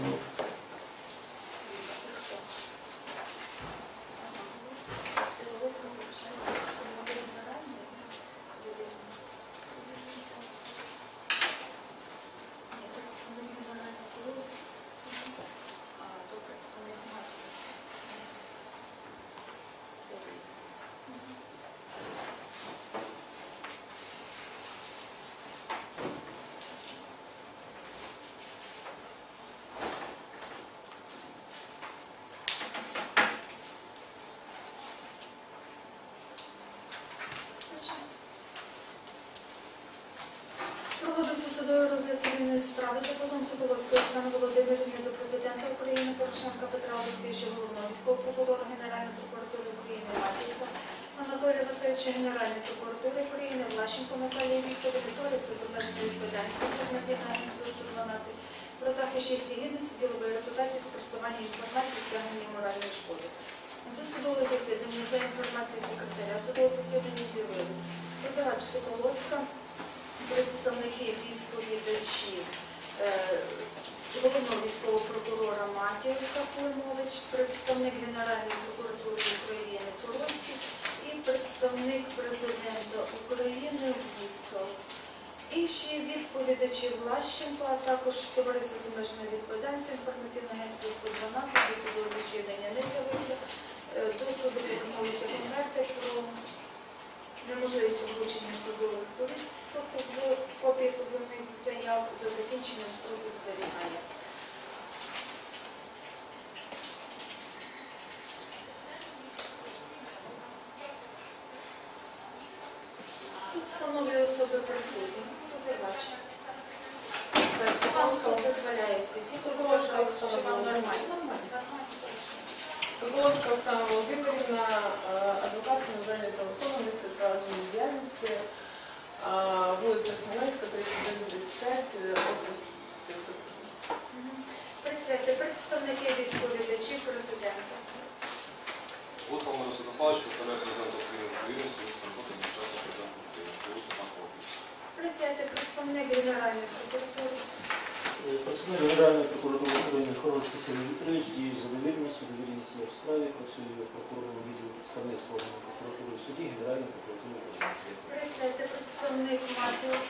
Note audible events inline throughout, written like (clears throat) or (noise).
Well, судовий розгляд справи за позовом Соколовської Оксани Володимирівни до президента України Порошенка Петра Олексійовича, головного військового прокурора Генеральної прокуратури України Матіса, Анатолія Васильовича Генеральної прокуратури України, Влащенко Наталії Вікторівни, Торіса з обмеженою відповідальністю інформаційного агентства 112 про захист честі гідності ділової репутації, спростування інформації, стягнення моральної шкоди. До судового засідання за інформацією секретаря судового засідання з'явились позивач Соколовська, представники відповідачі е, головного військового прокурора Матіуса Климович, представник Генеральної прокуратури України Коронський і представник президента України Гуцел. Інші відповідачі Влащенко, а також товариство з обмеженою відповідальністю інформаційне агентство 112 до судового засідання не з'явився. Е, До суду повернулися конверти про неможливість вручення судових повісток з копії позовних заяв за закінченням строку зберігання. Суд встановлює особи присутні. Позивач. Вам суд дозволяє сидіти. Вам нормально. Соколовська Оксана Володимирівна, е, адвокат самозайнятої правосуддя, місце правильної діяльності, е, вулиця Смоленська, 3135, е, офіс преступника. Мгм. Присядьте, представники відповідачів президента. Вот Володимир Святославович, представляет президента України за довірністю, місце роботи Демократії президента України. Присядьте, представник Генеральної прокуратури. Представник Генеральної прокуратури України Хоровський Сергій Вікторович діє за довірністю, довірність є в справі, працює прокурором відділу представництва прокуратури в суді Генеральної прокуратури України. Присядьте, представник Матіус.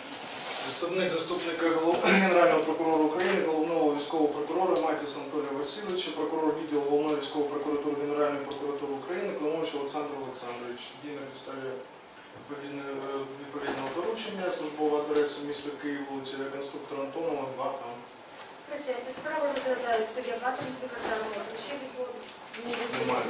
Представник заступника голов- (clears throat) Генерального прокурора України, головного військового прокурора Матіс Анатолія Васильовича, прокурор відділу головної військової прокуратури Генеральної прокуратури України, Климович Олександр Олександрович. Дій на підставі відповідне- е, відповідного доручення, службова адреса міста Київ, вулиця 2А. Присядьте, справа розглядає суддя Батин, секретар внутрішньої відводу. Ні, Немає.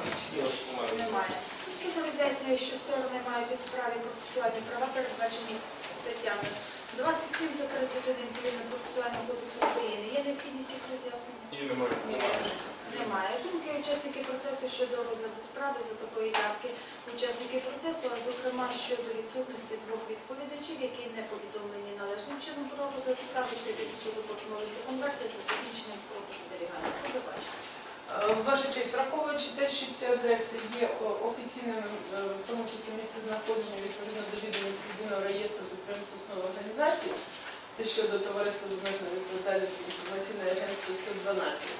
Немає. Суд роз'яснює, що сторони мають у справі процесуальні права, передбачені статтями 27 та 31 Цивільно-процесуального кодексу України. Є необхідність їх роз'яснення? І немає. Немає. Думки учасників процесу щодо розгляду справи за такої явки учасників процесу, а зокрема щодо відсутності двох відповідачів, які не повідомлені належним чином про розгляд справи, до суду повернулися конверти за закінченням строку зберігання. Позивач. Е, Ваша честь, враховуючи те, що ці адреси є офіційним, е, в тому числі місце знаходження відповідно до відомості єдиного реєстру підприємств організації, це щодо товариства з обмеженою відповідальністю інформаційне агентство 112.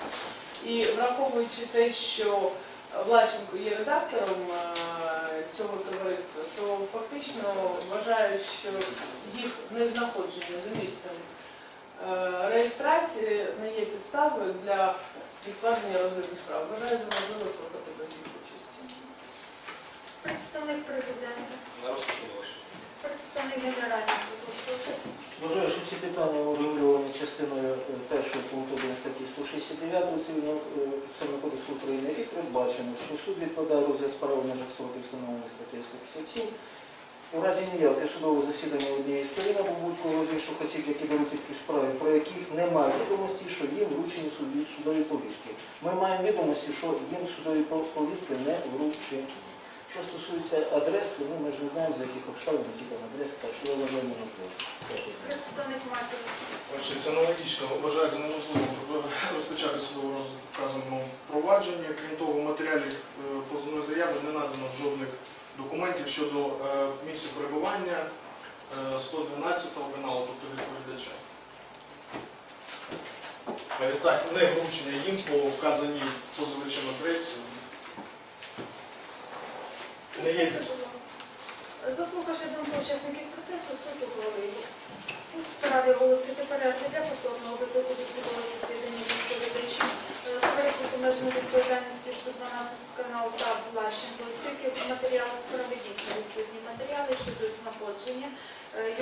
І враховуючи те, що Влащенко є редактором е, цього товариства, то фактично вважаю, що їх незнаходження за місцем е, реєстрації не є підставою для відкладення розгляду справ. Вважаю за можливо слухати без їх участі. Представник президента, представник генерального прокурора. Вважаю, що ці питання урегульовані частиною 169 Цивільного е, кодексу України, який передбачено, що суд відкладає розгляд справи в межах строків встановлених статтею 157 у разі ніяке судове засідання однієї сторони або будь-кого з інших осіб, які беруть участь у справі, про яких немає відомості, що їм вручені судові повістки. Ми маємо відомості, що їм судові повістки не вручені. Що стосується адреси, ну ми ж не знаємо, за яких обставин ті там адреси, так що я вважаю. Дякую. Представник Матіус. Значить, аналогічно вважаю за неможливо розпочати судове розгляд в вказаному провадженні. Крім того, в матеріалі е, позовної заяви не надано жодних документів щодо е, місця перебування е, 112 каналу, тобто відповідача. Е, Так, не вручення їм по вказаній позивачем адресі. Не є. Заслухавши думку учасників процесу, суд ухвалив. У справі оголосити перерву для повторного виклику до судового засідання відповідачів е, товариство з обмеженою відповідальністю 112 канал та Влащенко, оскільки матеріали справи дійсно відсутні матеріали щодо знаходження е,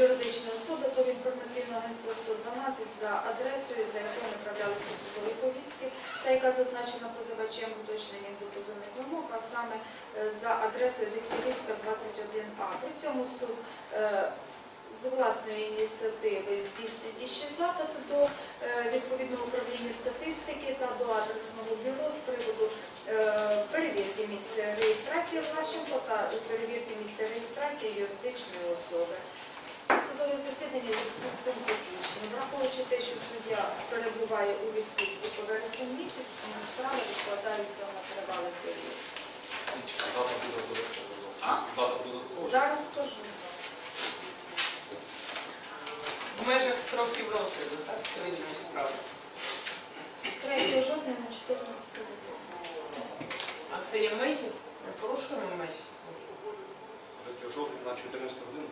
юридичної особи по інформаційного агентства 112 за адресою, за якою направлялися судові повістки, та яка зазначена позивачем уточненням до позовних вимог, а саме е, за адресою Дегтярівська 21А. При цьому суд е, з власної ініціативи здійснити ще запит до відповідного управління статистики та до адресного бюро з приводу е, перевірки місця реєстрації Влащенко та перевірки місця реєстрації юридичної особи. Судове засідання в зв'язку з цим закінчено. Враховуючи те, що суддя перебуває у відпустці по вересень місяць, тому справа відкладається на тривалий період. Зараз скажу. В межах строків розгляду, так, цивільної справи. 3 жовтня на 14 годину. А це є межі? Порушуємо строку? 3 жовтня на 14 годину.